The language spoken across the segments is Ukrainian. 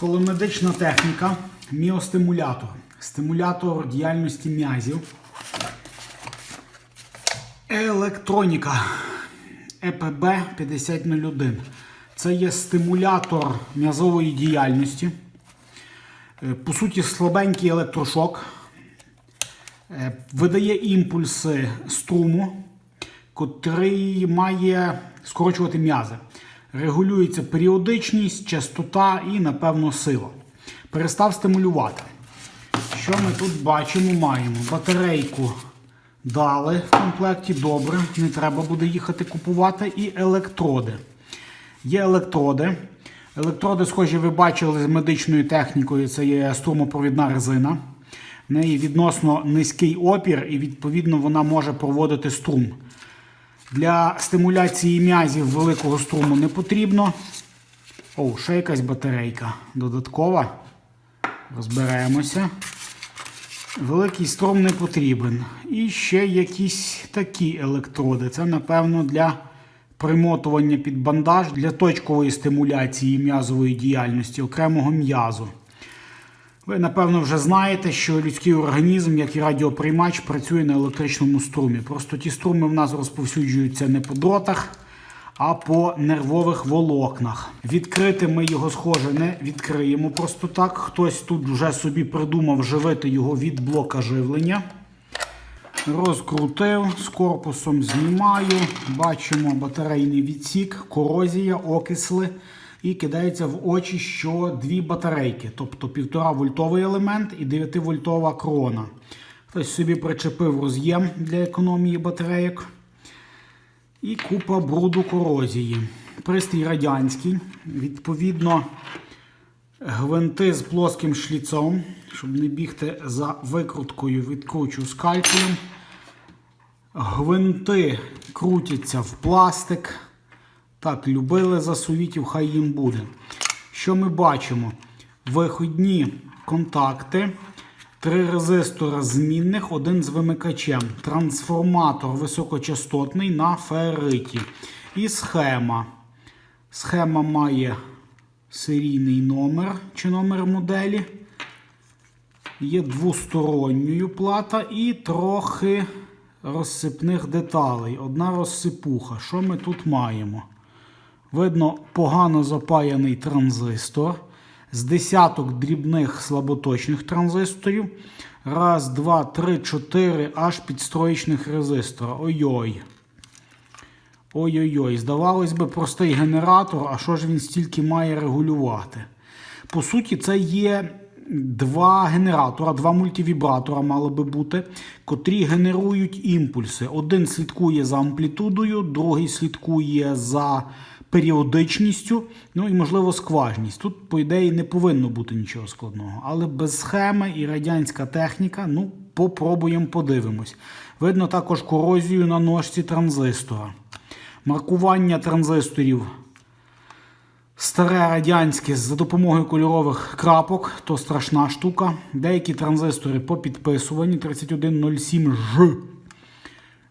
Коломедична техніка, міостимулятор. Стимулятор діяльності м'язів. Електроніка ЕПБ 5001. Це є стимулятор м'язової діяльності. Е, По суті, слабенький електрошок. Е, Видає імпульси струму, котрий має скорочувати м'язи. Регулюється періодичність, частота і, напевно, сила. Перестав стимулювати. Що ми тут бачимо? Маємо батарейку дали в комплекті. Добре, не треба буде їхати купувати. І електроди. Є електроди. Електроди, схожі, ви бачили з медичною технікою, це є струмопровідна резина. В неї відносно низький опір, і відповідно вона може проводити струм. Для стимуляції м'язів великого струму не потрібно. О, ще якась батарейка додаткова. Розберемося. Великий струм не потрібен. І ще якісь такі електроди. Це, напевно, для примотування під бандаж для точкової стимуляції м'язової діяльності окремого м'язу. Ви, напевно, вже знаєте, що людський організм, як і радіоприймач, працює на електричному струмі. Просто ті струми в нас розповсюджуються не по дротах, а по нервових волокнах. Відкрити ми його, схоже, не відкриємо просто так. Хтось тут вже собі придумав живити його від блока живлення. Розкрутив, з корпусом знімаю. Бачимо батарейний відсік, корозія, окисли. І кидається в очі, що дві батарейки, тобто 1,5 вольтовий елемент і 9 вольтова крона. Хтось собі причепив роз'єм для економії батарейок. І купа бруду корозії. Пристрій радянський. Відповідно, гвинти з плоским шліцом, щоб не бігти за викруткою, відкручу скальпелем. Гвинти крутяться в пластик. Так, любили за совітів, хай їм буде. Що ми бачимо? Виходні контакти, три резистора змінних, один з вимикачем, трансформатор високочастотний на ферриті. І схема. Схема має серійний номер чи номер моделі. Є двосторонньою плата і трохи розсипних деталей. Одна розсипуха. Що ми тут маємо? Видно погано запаяний транзистор з десяток дрібних слаботочних транзисторів. Раз, два, три, чотири аж підстроєчних резистора. Ой-ой. Ой-ой-ой. Здавалось би, простий генератор, а що ж він стільки має регулювати? По суті, це є два генератора, два мультивібратора мали би бути, котрі генерують імпульси. Один слідкує за амплітудою, другий слідкує за періодичністю, ну і, можливо, скважність. Тут, по ідеї, не повинно бути нічого складного. Але без схеми і радянська техніка, ну, попробуємо подивимось. Видно також корозію на ножці транзистора. Маркування транзисторів старе радянське за допомогою кольорових крапок, то страшна штука. Деякі транзистори попідписувані 3107 Ж.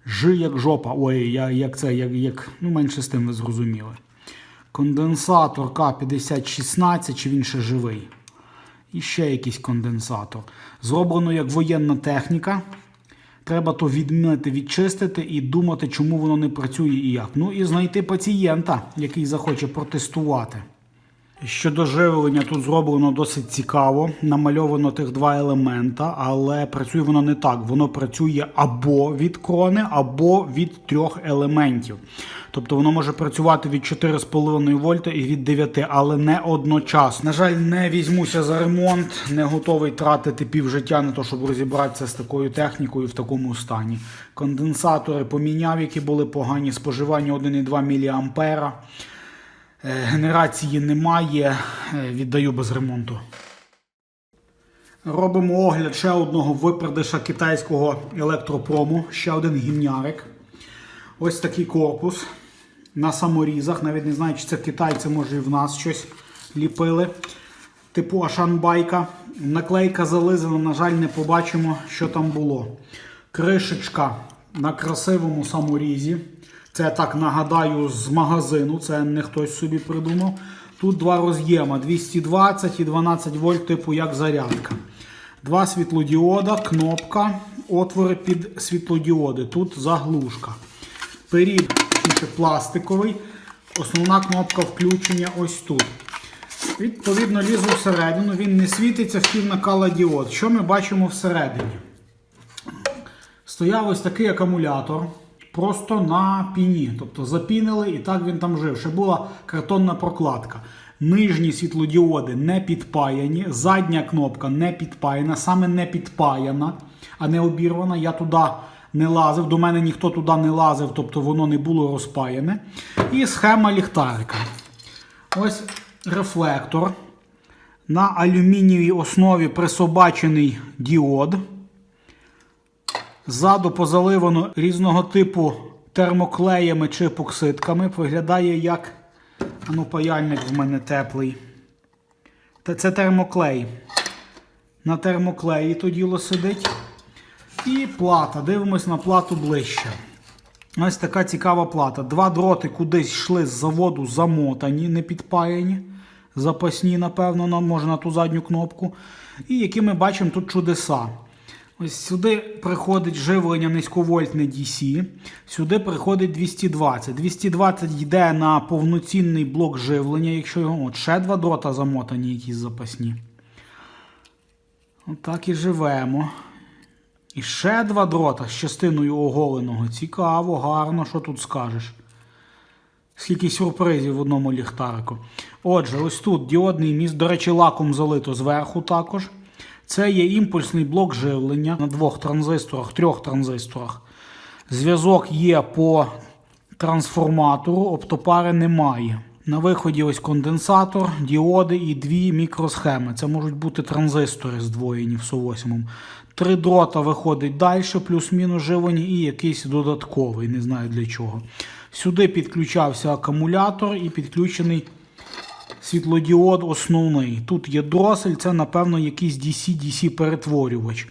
Ж як жопа. Ой, як це, як, як, ну менше з тим ви зрозуміли. Конденсатор К5016, чи він ще живий. І ще якийсь конденсатор. Зроблено як воєнна техніка. Треба то відмінити, відчистити і думати, чому воно не працює і як. Ну і знайти пацієнта, який захоче протестувати. Щодо живлення, тут зроблено досить цікаво. Намальовано тих два елемента, але працює воно не так. Воно працює або від крони, або від трьох елементів. Тобто воно може працювати від 4,5 вольта і від 9, але не одночасно. На жаль, не візьмуся за ремонт, не готовий тратити півжиття на те, щоб розібратися з такою технікою в такому стані. Конденсатори поміняв, які були погані, споживання 1,2 мА. Е, Генерації немає, е, віддаю без ремонту. Робимо огляд ще одного випердиша китайського електропрому, ще один гімнярик. Ось такий корпус на саморізах. Навіть не знаю, чи це китайці, може і в нас щось ліпили. Типу Ашанбайка. Наклейка зализана, на жаль, не побачимо, що там було. Кришечка на красивому саморізі. Це так нагадаю з магазину, це не хтось собі придумав. Тут два роз'єма 220 і 12 вольт, типу як зарядка. Два світлодіода, кнопка, отвори під світлодіоди. Тут заглушка. Перід пластиковий. Основна кнопка включення ось тут. Відповідно, лізу всередину, він не світиться в пів накала діод. Що ми бачимо всередині? Стояв ось такий акумулятор просто на піні. Тобто запінили і так він там жив. Ще була картонна прокладка. Нижні світлодіоди не підпаяні, задня кнопка не підпаяна, саме не підпаяна, а не обірвана. Я туди не лазив, до мене ніхто туди не лазив, тобто воно не було розпаяне. І схема ліхтарика. Ось рефлектор. На алюмінієвій основі присобачений діод. Ззаду позаливано різного типу термоклеями чи епоксидками. Виглядає як ну, паяльник в мене теплий. Та це термоклей. На термоклеї то діло сидить. І плата. Дивимось на плату ближче. Ось така цікава плата. Два дроти кудись йшли з заводу замотані, не підпаяні. Запасні, напевно, нам може на ту задню кнопку. І які ми бачимо тут чудеса. Ось сюди приходить живлення низьковольтне DC, сюди приходить 220. 220 йде на повноцінний блок живлення, якщо його от ще два дрота замотані, якісь запасні. Отак і живемо. І ще два дрота з частиною оголеного. Цікаво, гарно, що тут скажеш. Скільки сюрпризів в одному ліхтарику. Отже, ось тут діодний міст, до речі, лаком залито зверху також. Це є імпульсний блок живлення на двох транзисторах, трьох транзисторах. Зв'язок є по трансформатору, оптопари немає. На виході ось конденсатор, діоди і дві мікросхеми. Це можуть бути транзистори здвоєні в СО8. Три дрота виходить далі, плюс-мінус живлення, і якийсь додатковий, не знаю для чого. Сюди підключався акумулятор і підключений світлодіод основний. Тут є дросель, це, напевно, якийсь DC-DC перетворювач.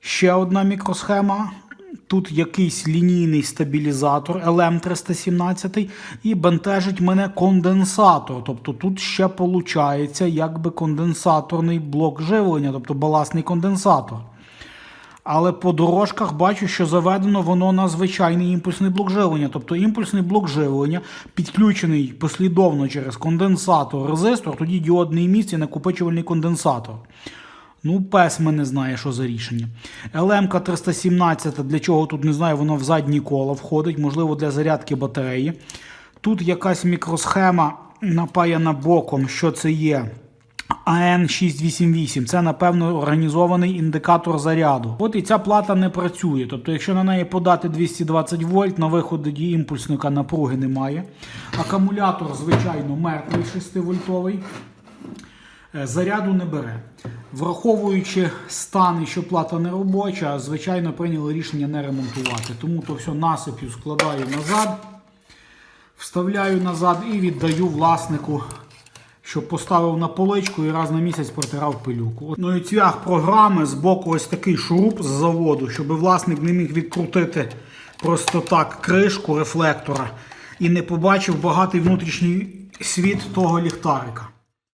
Ще одна мікросхема. Тут якийсь лінійний стабілізатор LM317 і бентежить мене конденсатор. Тобто тут ще виходить якби конденсаторний блок живлення, тобто баласний конденсатор. Але по дорожках бачу, що заведено воно на звичайний імпульсний блок живлення. Тобто імпульсний блок живлення підключений послідовно через конденсатор, резистор, тоді діодний міст і накопичувальний конденсатор. Ну, пес мене знає, що за рішення. LM 317, для чого тут не знаю, воно в задні кола входить, можливо, для зарядки батареї. Тут якась мікросхема напаяна боком, що це є. АН688 це, напевно, організований індикатор заряду. От і ця плата не працює. Тобто, якщо на неї подати 220 вольт, на виході імпульсника напруги немає. Акумулятор, звичайно, мертвий 6-вольтовий. Е, Заряду не бере. Враховуючи стан, що плата не робоча, звичайно, прийняли рішення не ремонтувати. Тому то все насип'ю складаю назад, вставляю назад і віддаю власнику щоб поставив на поличку і раз на місяць протирав пилюку. Ну і цвях програми з боку ось такий шуруп з заводу, щоб власник не міг відкрутити просто так кришку рефлектора і не побачив багатий внутрішній світ того ліхтарика.